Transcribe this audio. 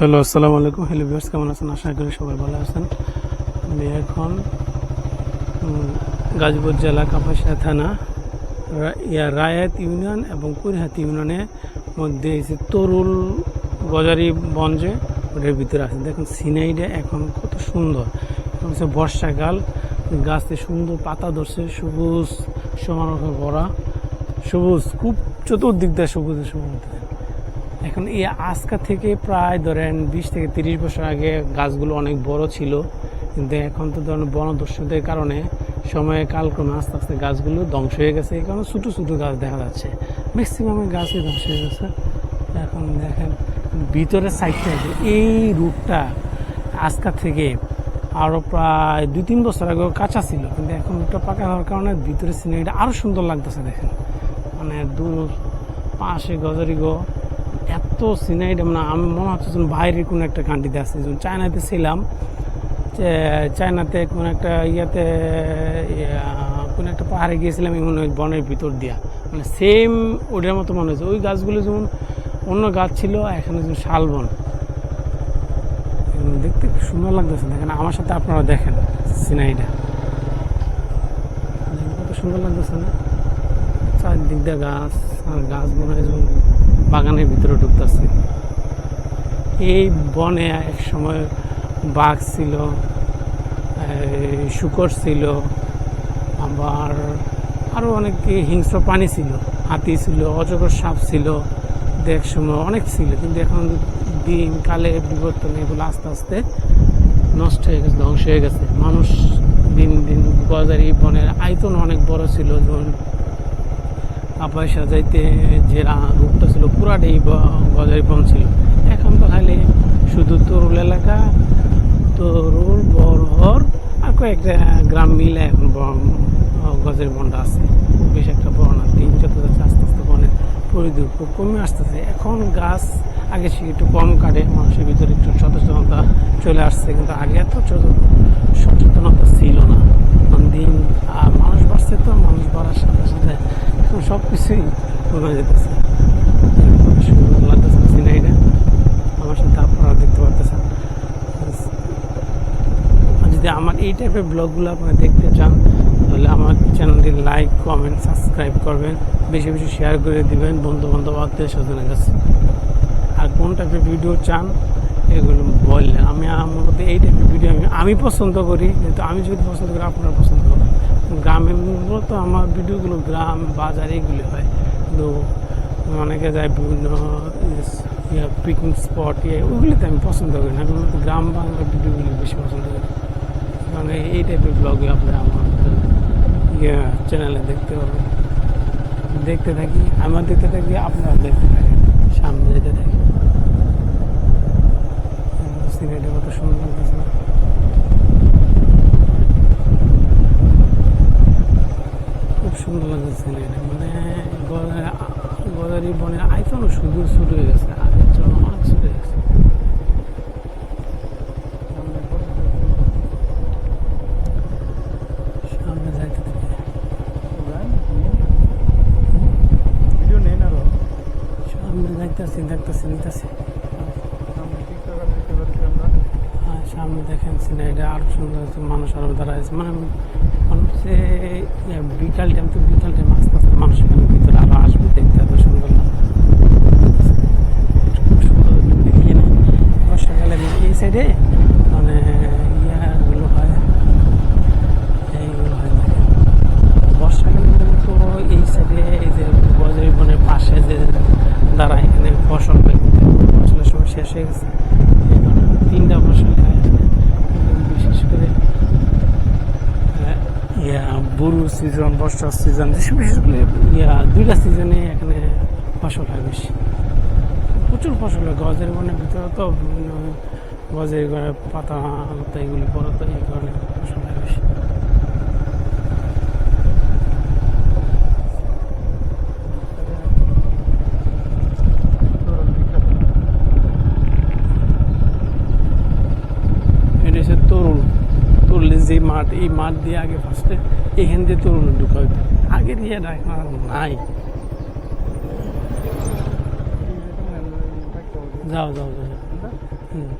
Hello আসসালামু আলাইকুম hello viewers কেমন আছেন? আশা করি সবাই ভালো আছেন। আমি এখন গাজীপুর জেলা কাপাসিয়া থানা ইয়া, রায়াত ইউনিয়ন এবং কুরহাত ইউনিয়নের মধ্যে এসে তরুল গজারি বঞ্জে ওটার ভিতরে আছে দেখুন সিনাইটা এখন কত সুন্দর। হচ্ছে বর্ষাকাল গাছে সুন্দর পাতা ধরছে, সবুজ, সমারোহ ভরা, সবুজ, খুব চতুর্দিক দেয় সবুজ সবুজ। এখন এই আজকা থেকে প্রায় ধরেন বিশ থেকে তিরিশ বছর আগে গাছগুলো অনেক বড় ছিল। কিন্তু এখন তো ধরেন বনদস্যুদের কারণে সময়ে কালক্রমে আস্তে আস্তে গাছগুলো ধ্বংস হয়ে গেছে। এই কারণে ছোটো ছোটো গাছ দেখা যাচ্ছে। ম্যাক্সিমামের গাছই ধ্বংস হয়ে গেছে। এখন দেখেন ভিতরের সাইডটা এই রুটটা আজকা থেকে আরও প্রায় দুই, তিন বছর আগে কাঁচা ছিল। কিন্তু এখন রুটটা পাকা হওয়ার কারণে ভিতরের সিনারিটা আরও সুন্দর লাগতেছে দেখেন। মানে দূর পাশে গজারি গো এত সিনারিটা মানে আমি মনে হচ্ছে যেন বাইরের কোনো একটা কান্ট্রিতে আসছে যেমন চায়নাতে ছিলাম যে চায়নাতে কোন একটা ইয়াতে ইয়া, কোন একটা পাহাড়ে গিয়েছিলাম এমন ওই বনের ভিতর দিয়া। মানে সেম ওটার মতো মনে হচ্ছে। ওই গাছগুলো যেমন অন্য গাছ ছিল এখানে যেমন শালবন দেখতে খুব সুন্দর লাগতেছে। দেখেন আমার সাথে আপনারা দেখেন সিনারিটা কত সুন্দর লাগতেছে না? চারদিক দিয়ে গাছ আর গাছ মনে হয় বাগানের ভিতরে ঢুকতেছে। এই বনে এক সময় বাঘ ছিল শুকর ছিল, আবার আরও অনেক হিংস্র প্রাণী ছিল, হাতি ছিল, অজগর সাপ ছিল দেখ সময় অনেক ছিল, কিন্তু এখন দিন কালে বিবর্তনে, এগুলো আস্তে আস্তে নষ্ট হয়ে গেছে, ধ্বংস হয়ে গেছে। মানুষ দিন দিন গজারি বনের আয়তন অনেক বড় ছিল, যেমন পয়সা যাইতে যে রা- রূপটা ছিল, পুরাটাই ব- গজারি বন ছিল। এখন তো খালি শুধু তরুল এলাকা, তরুল বরহর আর কয়েকটা গ্রাম মিলে এখন গজারি বনটা আছে। বেশ একটা বড় না দিন যত যাচ্ছে আস্তে আস্তে বনের পরিধি খুব কমে আসতেছে। এখন গাছ আগে সে একটু কম কাটে, মানুষের ভিতরে একটু সচেতনতা চলে আসছে, কিন্তু আগে এত সচেতনতা ছিল না। দিন আর মানুষ বাড়ছে তো মানুষ বাড়ার সাথে সাথে এখন সব কিছুই কমে যেতেছে সুন্দর লাগতেছে সিনারিটা আমার সাথে আপনারা দেখতে পারতেছেন। যদি আমার এই টাইপের ব্লগগুলো আপনারা দেখতে চান, তাহলে আমার চ্যানেলটি লাইক কমেন্ট সাবস্ক্রাইব করবেন। বেশি বেশি শেয়ার করে দিবেন বন্ধু বান্ধব আত্মীয় স্বজনের কাছে। আর কোন টাইপের ভিডিও চান, এগুলো বললেন। আমি আমার এই টাইপের ভিডিও আমি আমি পছন্দ করি, কিন্তু আমি যদি পছন্দ করি, আপনারা পছন্দ গ্রামে মূলত আমার ভিডিওগুলো গ্রাম, বাজার এগুলি হয়। তো অনেকে যায় বিভিন্ন পিকনিক স্পট ইয়ে ওইগুলিতে আমি পছন্দ করি না। আমি গ্রাম বাংলার ভিডিওগুলি বেশি পছন্দ করি। কারণ এই- টাইপের ব্লগে আপনারা আমার ইয়ে চ্যানেলে দেখতে পাবেন। দেখতে থাকি, আমার দেখতে থাকি, আপনারা দেখতে থাকেন। সামনে যেতে থাকি। সিনেটা কত সুন্দর লাগতেছে না? খুব সুন্দর লাগতেছে সিনেটা মানে গড়ে- গড়ারি বনের শুরু হয়ে গেছে আগের অনেক হয়ে গেছে। সামনে যাইতে থাকি। ভিডিও নেই সামনে যাইতেছি দেখতেছি নিতেছি দেখেন সিনারিটা সুন্দর মানুষ আরও দাঁড়ায় মানে মানুষে বিকাল টাইম তো বিকাল টাইম আস্তে আস্তে মানুষ এখানে ভিতরে আরও আসবে দেখতে এত সুন্দর লাগে খুব সুন্দর দেখিয়ে নেই বর্ষাকালে এই সাইডে মানে ইয়াগুলো হয় এইগুলো হয় দেখেন বর্ষাকালে তো এই সাইডে এই যে বজারি বনের পাশে যে দাঁড়ায় এখানে ফসল পেতে ফসলের গেছে। তিনটা ফসল বিশেষ করে ইয়া বুরু সিজন বর্ষার সিজন বিশেষ করে ইয়া দুইটা সিজনে এখানে ফসল হয় বেশি। প্রচুর ফসল হয়। গজের বনের ভিতরে তো বিভিন্ন গজের পাতা এগুলি পরত এই কারণে ফসল হয় বেশি এটা হচ্ছে তরুণ তরুণের যে মাঠ, এই মাঠ দিয়ে আগে ফার্স্টে এখান দিয়ে তরুণ ঢুকা হইতো ইয়েটা এখন নাই। যাও যাও যাও। হুম।